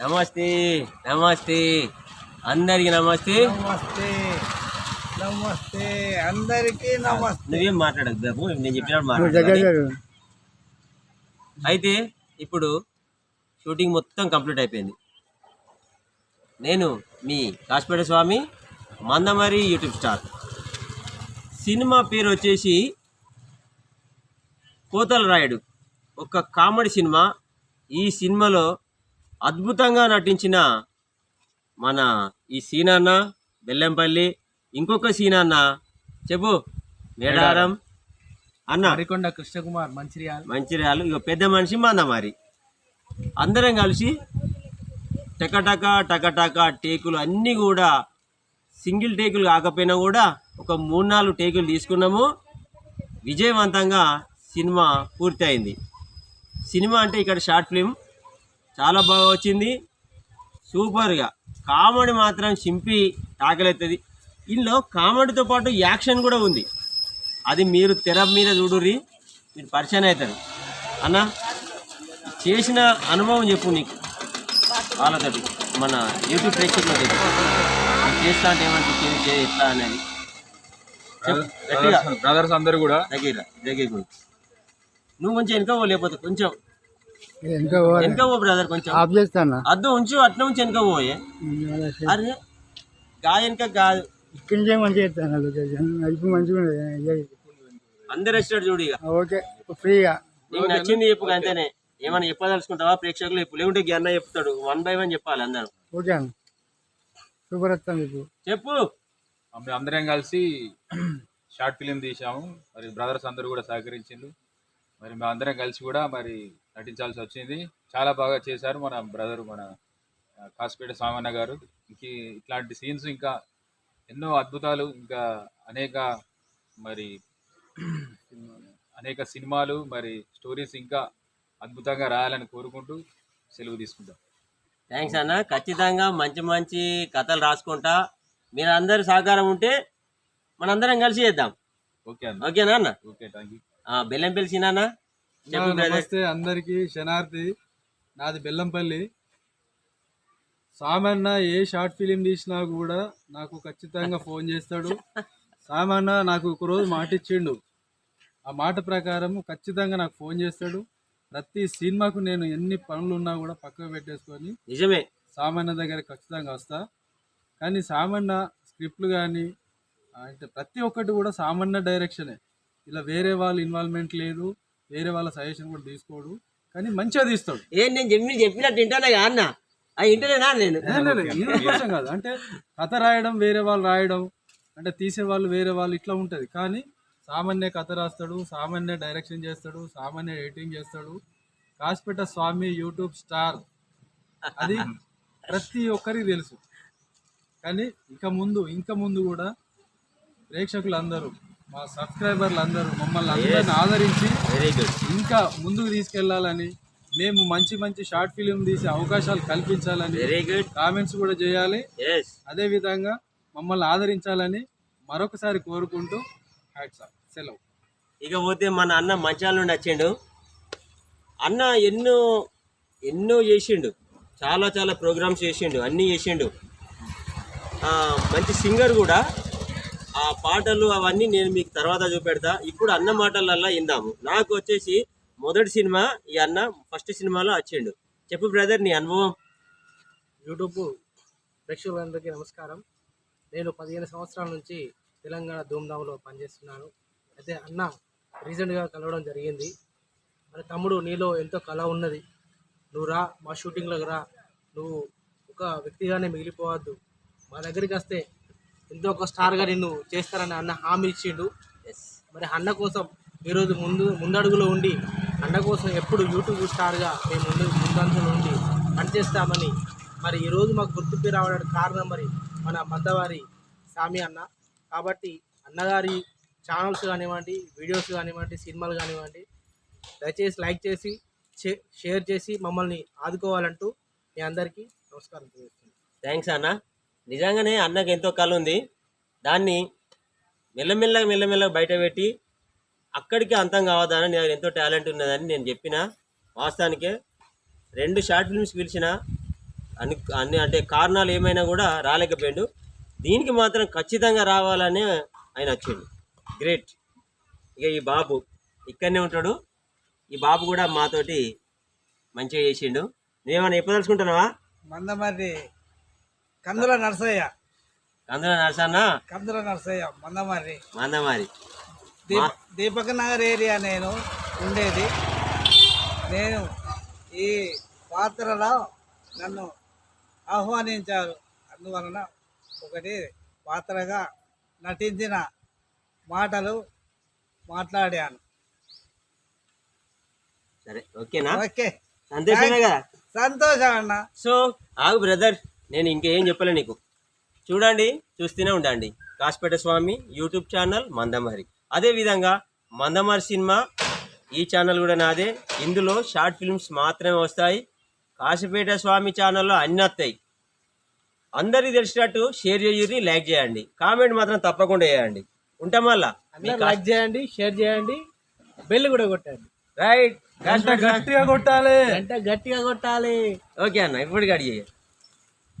నమస్తే నమస్తే. అందరికి నమస్తే. నమస్తే నమస్తే అందరికీ నమస్తే. నువ్వేం మాట్లాడకు బాబు నేను చెప్పినప్పుడు మాట్లాడు అయితే ఇప్పుడు షూటింగ్ మొత్తం కంప్లీట్ అయిపోయింది. నేను మీ Kasipet Swamy Mandamarri YouTube star. Cinema పేరు వచ్చేసి కోతల రాయుడు ఒక కామెడీ సినిమా. ఈ సినిమాలో అద్భుతంగా నటించిన మన ఈ సీనన్న బెల్లంపల్లి ఇంకొక సీనన్న. చెప్పు. మేడారం. అన్న. మరికొండ కృష్ణకుమార్ మంచిర్యాల. మంచిర్యాలు. ఇక పెద్ద మనిషి మందమారి అందరం కలిసి టకటక టకటక టేకులు అన్నీ కూడా సింగిల్ టేకులు కాకపోయినా కూడా ఒక మూడు నాలుగు టేకులు తీసుకున్నాము. విజయవంతంగా సినిమా పూర్తయింది. సినిమా అంటే ఇక్కడ షార్ట్ ఫిలిం చాలా బాగా వచ్చింది. సూపర్గా. కామెడీ మాత్రం చింపి తాకలెత్తది ఇందులో కామెడీతో పాటు యాక్షన్ కూడా ఉంది. అది మీరు తెర మీద చూడుర్రి మీరు పరిచయం అవుతారు. అన్న చేసిన అనుభవం చెప్పు నీకు. వాళ్ళతోటి మన యూట్యూబ్ ప్రేక్షకులతో నువ్వు చేస్తా అంటే ఏమనిపించింది చే ఎట్లా అనేది. బ్రదర్స్ అందరు కూడా. దగ్గర దగ్గర నువ్వు కొంచెం వెనక పో లేకపోతే కొంచెం వెనక పో బ్రదర్ కొంచెం. ఆఫ్ చేస్తాను? అద్దు ఉంచు అట్లా ఉంచి వెనక పోయే. అరే గా వెనక కాదు ఇక్కడి నుంచే మంచిగా అది మంచిగా ఉండదు అందరు వచ్చాడు చూడు ఇక. ఓకే ఫ్రీగా. నీకు నచ్చింది చెప్పు అంతేనే. ఏమైనా చెప్పదలుచుకుంటావా? ప్రేక్షకులు చెప్పు. లేకుంటే గన్న చెప్తాడు. వన్ బై వన్ చెప్పాలి అందరూ. ఓకే అన్న. సూపర్ వస్తాను చెప్పు. మేము అందరం కలిసి షార్ట్ ఫిలిం తీసాము మరి బ్రదర్స్ అందరూ కూడా సహకరించిండ్రు. మరి మేము అందరం కలిసి కూడా మరి నటించాల్సి వచ్చింది చాలా బాగా చేశారు మన బ్రదర్ మన కాసిపేట సామన్న గారు. ఇంక ఇట్లాంటి సీన్స్ ఇంకా ఎన్నో అద్భుతాలు ఇంకా అనేక మరి అనేక సినిమాలు మరి స్టోరీస్ ఇంకా అద్భుతంగా రాయాలని కోరుకుంటూ సెలవు తీసుకుంటాం. థ్యాంక్స్ అన్న. ఖచ్చితంగా మంచి మంచి కథలు రాసుకుంటా. మీరు అందరు సహకారం ఉంటే మనందరం కలిసి చేద్దాం. ఓకే అన్న. ఓకేనా అన్న? ఓకే థ్యాంక్ యూ బెల్లం బ్రదర్ నమస్తే అందరికి శనార్థి నాది బెల్లంపల్లి. సామన్న ఏ షార్ట్ ఫిలిం తీసినా కూడా నాకు ఖచ్చితంగా ఫోన్ చేస్తాడు. సామన్న నాకు ఒక రోజు మాట ఇచ్చిండు ఆ మాట ప్రకారం ఖచ్చితంగా నాకు ఫోన్ చేస్తాడు. ప్రతి సినిమాకు నేను ఎన్ని పనులు ఉన్నా కూడా పక్కకు పెట్టేసుకొని నిజమే. సామాన్య దగ్గర ఖచ్చితంగా వస్తా. కానీ సామాన్య స్క్రిప్ట్లు కానీ అంటే ప్రతి ఒక్కటి కూడా సామాన్య డైరెక్షనే. ఇలా వేరే వాళ్ళ ఇన్వాల్వ్మెంట్ లేదు. వేరే వాళ్ళ సజెషన్ కూడా తీసుకోడు. కానీ మంచిగా తీస్తాడు. ఏం నేను చెప్పి చెప్పినట్టు అన్న. ఇంటనేనా నేను. కాదు. అంటే కథ రాయడం వేరే వాళ్ళు రాయడం అంటే తీసే వాళ్ళు వేరే వాళ్ళు ఇట్లా ఉంటది. కానీ సామాన్య కథ రాస్తాడు సామాన్య డైరెక్షన్ చేస్తాడు సామాన్య ఎడిటింగ్ చేస్తాడు. కాసిపేట స్వామి యూట్యూబ్ స్టార్ అది ప్రతి ఒక్కరికి తెలుసు. కానీ ఇక ముందు ఇంకా ముందు కూడా ప్రేక్షకులు అందరూ మా సబ్స్క్రైబర్లు అందరూ మమ్మల్ని అందరిని ఆదరించి వెరీ గుడ్ ఇంకా ముందుకు తీసుకెళ్ళాలని మేము మంచి మంచి షార్ట్ ఫిలిం తీసే అవకాశాలు కల్పించాలని వెరీ గుడ్ కామెంట్స్ కూడా చేయాలి. అదే విధంగా మమ్మల్ని ఆదరించాలని మరొకసారి కోరుకుంటూ హ్యాట్స్ ఆఫ్. సెలవు. ఇకపోతే మన అన్న మంచాల నుండి వచ్చిండు అన్న ఎన్నో ఎన్నో చేసిండు. చాలా చాలా ప్రోగ్రామ్స్ చేసిండు. అన్నీ చేసిండు. మంచి సింగర్ కూడా. ఆ పాటలు అవన్నీ నేను మీకు తర్వాత చూపెడతా. ఇప్పుడు అన్న మాటలల్లా ఇందాము నాకు వచ్చేసి మొదటి సినిమా ఈ అన్న ఫస్ట్ సినిమాలో వచ్చిండు చెప్పు బ్రదర్ నీ అనుభవం. యూట్యూబ్ ప్రేక్షకులందరికీ నమస్కారం. నేను పదిహేను సంవత్సరాల నుంచి తెలంగాణ ధూమ్ధామ్లో పనిచేస్తున్నాను. అయితే అన్న రీసెంట్గా కలవడం జరిగింది. మరి తమ్ముడు నీలో ఎంతో కళ ఉన్నది. నువ్వు రా మా షూటింగ్లోకి రా. నువ్వు ఒక వ్యక్తిగానే మిగిలిపోవద్దు. మా దగ్గరికి వస్తే ఎంతో ఒక స్టార్గా నిన్ను చేస్తారని అన్న హామీ ఇచ్చిండు. మరి అన్న కోసం ఈరోజు ముందు ముందడుగులో ఉండి అన్న కోసం ఎప్పుడు యూట్యూబ్ స్టార్గా మేము ముందు ముందంజలో ఉండి పనిచేస్తామని మరి ఈరోజు మాకు గుర్తింపు రావడానికి కారణం మరి మన మందవారి సామి అన్న. కాబట్టి అన్నగారి ఛానల్స్ కానివ్వండి వీడియోస్ కానివ్వండి సినిమాలు కానివ్వండి దయచేసి లైక్ చేసి షే- షేర్ చేసి మమ్మల్ని ఆదుకోవాలంటూ మీ అందరికీ నమస్కారం థ్యాంక్స్ అన్న. నిజంగానే అన్నకు ఎంతో కళ ఉంది. దాన్ని మెల్లమెల్లగా మెల్లమెల్లగా బయట పెట్టి అక్కడికి అంతం కావద్దని నీ దగ్గర ఎంతో టాలెంట్ ఉన్నదని నేను చెప్పిన వాస్తవానికే రెండు షార్ట్ ఫిల్మ్స్ పిలిచిన అన్ని అన్ని అంటే కారణాలు ఏమైనా కూడా రాలేకపోయాడు. దీనికి మాత్రం ఖచ్చితంగా రావాలని ఆయన వచ్చిండు. గ్రేట్ ఇక ఈ బాబు ఇక్కడనే ఉంటాడు. ఈ బాబు కూడా మాతోటి మంచిగా చేసిండు. నువ్వేమైనా చెప్పదలుచుకుంటున్నావా? మందమర్రి. కందుల నర్సయ్య. అందులో నరసన్నా? కందుల నర్సయ్య మందమారి దీప దీపక్ నగర్ ఏరియా నేను ఉండేది. నేను ఈ పాత్రలో నన్ను ఆహ్వానించారు. అందువలన ఒకటి పాత్రగా నటించిన మాటలు మాట్లాడాను. సరే ఓకేనా? ఓకే. సంతోషమే కదా? సంతోషం అన్న. సో ఆగు బ్రదర్. నేను ఇంకేం చెప్పలే నీకు. చూడండి చూస్తూనే ఉండండి. కాసిపేట స్వామి యూట్యూబ్ ఛానల్ మందమరి అదేవిధంగా మందమరి సినిమా ఈ ఛానల్ కూడా నాదే. ఇందులో షార్ట్ ఫిల్మ్స్ మాత్రమే వస్తాయి. కాసిపేట స్వామి ఛానల్లో అన్నీ వస్తాయి. అందరికీ తెలిసినట్టు షేర్ చేయండి లైక్ చేయండి. కామెంట్ మాత్రం తప్పకుండా చేయండి. ఉంటాం మళ్ళా? లైక్ చేయండి షేర్ చేయండి బెల్ కూడా కొట్టండి. రైట్. గట్టిగా కొట్టాలి. అంటే గట్టిగా కొట్టాలి. ఓకే అన్న ఇప్పుడు గడి చేయ